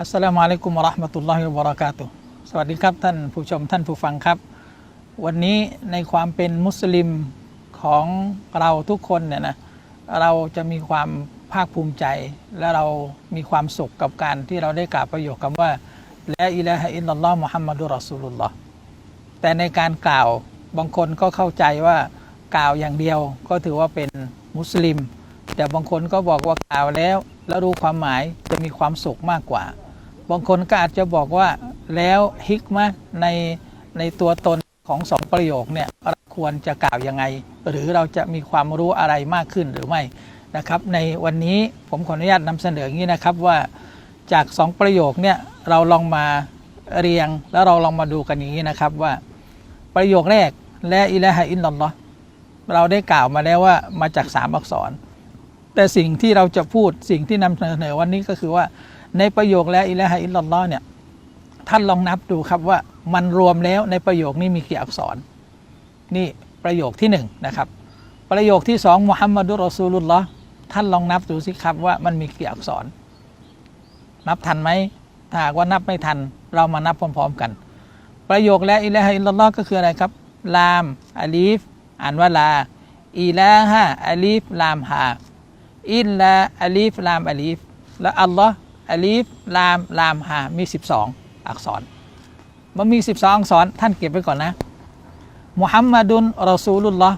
อัสสลามุอะลัยกุมะราะห์มะตุลลอฮิวะบะเราะกาตุสวัสดีครับท่านผู้ชมท่านผู้ฟังครับ วันนี้ในความเป็นมุสลิมของเราทุกคนเนี่ยนะเราจะมีความภาคภูมิใจ และเรามีความสุขกับการที่เราได้กล่าวประโยคคำว่าละอิลาฮะอิลลัลลอฮ์มุฮัมมัดุลรอซูลุลลอฮ์แต่ในการกล่าวบางคนก็เข้าใจว่ากล่าวอย่างเดียวก็ถือว่าเป็นมุสลิม แต่บางคนก็บอกว่ากล่าวแล้ว แล้วรู้ความหมายจะมีความสุขมากกว่า บางคนก็อาจจะบอกว่าแล้วฮิกมะในในตัวตนของสองประโยคเนี่ยเราควรจะกล่าวยังไง หรือเราจะมีความรู้อะไรมากขึ้นหรือไม่นะครับ ในวันนี้ผมขออนุญาตนำเสนออย่างนี้นะครับว่าจากสองประโยคเนี่ยเราลองมาเรียงแล้วเราลองมาดูกันอย่างนี้นะครับว่าประโยคแรกและอิละฮะอินลลอฮ์เราได้กล่าวมาแล้วว่ามาจากสามอักษร แต่สิ่งที่เราจะพูดสิ่งที่นำเสนอวันนี้ก็คือว่า ในประโยคและอิละฮะอิลลัลลอฮ์เนี่ยท่านลองนับดูครับว่ามันรวมแล้วในประโยคนี้มีกี่อักษร นี่ประโยคที่หนึ่งนะครับ ประโยคที่สองมุฮัมมัดุรอซูลุลลอฮ์ท่านลองนับดูสิครับว่ามันมีกี่อักษร นับทันไหมถ้าหากว่านับไม่ทัน เรามานับพร้อม ๆ กัน ประโยคและอิละฮะอิลลัลลอฮ์ก็คืออะไรครับ ลามอาลีฟอ่านว่าลาอีลาฮะอาลีฟลามฮาอิลลาอาลีฟลามอาลีฟและอัลลอฮ์ อาลีฟลามลามฮามี 12 อักษร มันมี 12 อักษร ท่านเก็บไว้ก่อนนะมุฮัมมัดุนรอซูลุลลอฮ์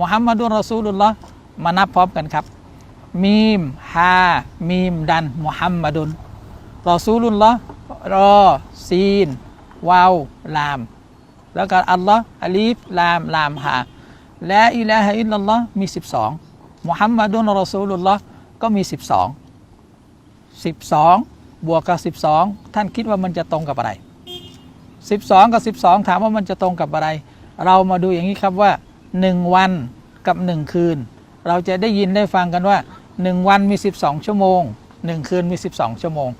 มุฮัมมัดุนรอซูลุลลอฮ์มานับพร้อมกันครับ มีมฮามีมดันมุฮัมมัดุนรอซูลุลลอฮ์รอซีนวาวลาม แล้วก็อัลลอฮ์อาลีฟลามลามฮาและอิลาฮะอิลลัลลอฮ์มี 12มุฮัมมัดุลรอซูลุลลอฮ์ก็มี 12 12 บวกกับ 12 ท่านคิดว่ามันจะตรงกับอะไร 12 กับ 12 ถามว่ามันจะตรงกับอะไร เรามาดูอย่างนี้ครับว่า 1 วันกับ 1 คืน เราจะได้ยินได้ฟังกันว่า 1 วันมี 12 ชั่วโมง 1 คืนมี 12 ชั่วโมง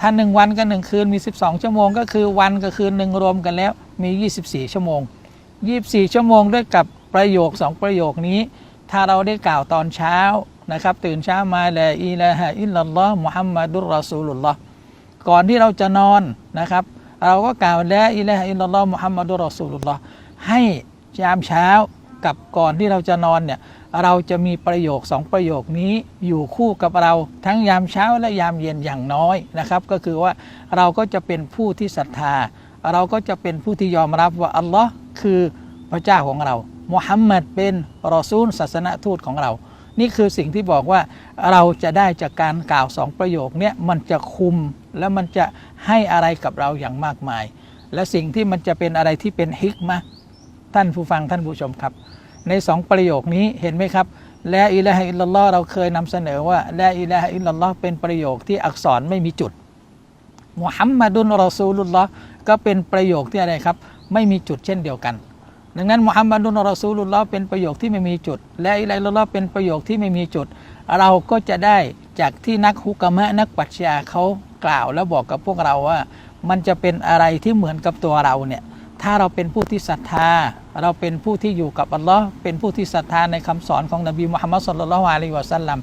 ถ้า 1 วันกับ 1 คืนมี 12 ชั่วโมง ก็คือวันกับคืนหนึ่งรวมกันแล้วมี 24 ชั่วโมง 24 ชั่วโมงด้วยกับประโยค 2 ประโยคนี้ ถ้าเราได้กล่าวตอนเช้า นะครับ ตื่นเช้ามาละอิละฮะอิลลัลลอฮ์มุฮัมมัดุลรอซูลุลลอฮ์ก่อนที่เราจะนอนนะครับ เราก็กล่าวละอิละฮะอิลลัลลอฮ์มุฮัมมัดุลรอซูลุลลอฮ์ให้ยามเช้ากับก่อนที่เราจะนอนเนี่ยเราจะมีประโยคสองประโยคนี้อยู่คู่กับเราทั้งยามเช้าและยามเย็นอย่างน้อยนะครับ ก็คือว่าเราก็จะเป็นผู้ที่ศรัทธา เราก็จะเป็นผู้ที่ยอมรับว่าอัลลอฮ์คือพระเจ้าของเรามุฮัมมัดเป็นรอซูลศาสนทูตของเรา นี่คือสิ่งที่บอกว่าเราจะได้จากการกล่าวสองประโยคนี้มันจะคุมและมันจะให้อะไรกับเราอย่างมากมาย และสิ่งที่มันจะเป็นอะไรที่เป็นฮิกมะท่านผู้ฟังท่านผู้ชมครับ ในสองประโยคนี้เห็นไหมครับและอิละฮะอิลลัลลอฮ์เราเคยนำเสนอว่าและอิละฮะอิลลัลลอฮ์เป็นประโยคที่อักษรไม่มีจุดมุฮัมมัดุลรอซูลุลลอฮ์ก็เป็นประโยคที่อะไรครับ ไม่มีจุดเช่นเดียวกัน ดังนั้นมุฮัมมัดุลรอซูลุลลอฮ์เป็นประโยคที่ไม่มีจุด และอิลัยลลอฮ์เป็นประโยคที่ไม่มีจุด เราก็จะได้จากที่นักฮุกามะนักปัชญาเขากล่าวแล้วบอกกับพวกเราว่า มันจะเป็นอะไรที่เหมือนกับตัวเราเนี่ยถ้าเราเป็นผู้ที่ศรัทธา เราเป็นผู้ที่อยู่กับอัลลอฮ์เป็นผู้ที่ศรัทธาในคำสอนของนบีมุฮัมมัดสุลลัลลอฮุอะลัยฮิวะสัลลัม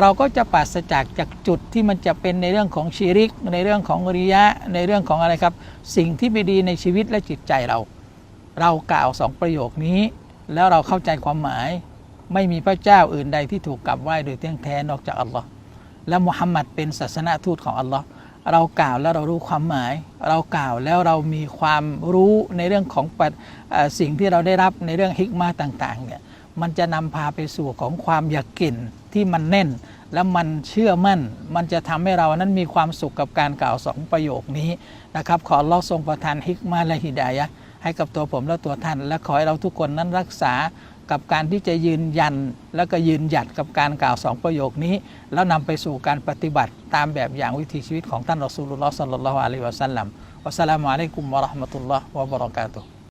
เราก็จะปราศจากจากจุดที่มันจะเป็นในเรื่องของชีริก ในเรื่องของริยะในเรื่องของอะไรครับ สิ่งที่ไม่ดีในชีวิตและจิตใจเรา เรากล่าวสองประโยคนี้ แล้วเราเข้าใจความหมาย ไม่มีพระเจ้าอื่นใดที่ถูกกลับไหว้โดยเที่ยงแท้นอกจากอัลลอฮ์และมุฮัมมัดเป็นศาสนาทูตของอัลลอฮ์เรากล่าวแล้วเรารู้ความหมาย เรากล่าวแล้วเรามีความรู้ในเรื่องของสิ่งที่เราได้รับในเรื่องฮิกมาต่างๆเนี่ยมันจะนำพาไปสู่ของความอยากกินที่มันแน่น และมันเชื่อมั่น มันจะทำให้เรานั้นมีความสุขกับการกล่าวสองประโยคนี้นะครับ ขออัลลอฮ์ทรงประทานฮิกมาและฮิดายะ ให้กับตัวผมและตัวท่าน และขอให้เราทุกคนนั้นรักษากับการที่จะยืนยันแล้วก็ยืนหยัดกับการกล่าวสองประโยคนี้ แล้วนำไปสู่การปฏิบัติตามแบบอย่างวิถีชีวิตของท่านรอซูลุลลอฮ์สัลลัลลอฮุอะลัยฮิวะสัลลัมวัสสลามุอะลัยกุมวะราะห์มะตุลลอฮ์วะบะเราะกาตุฮ์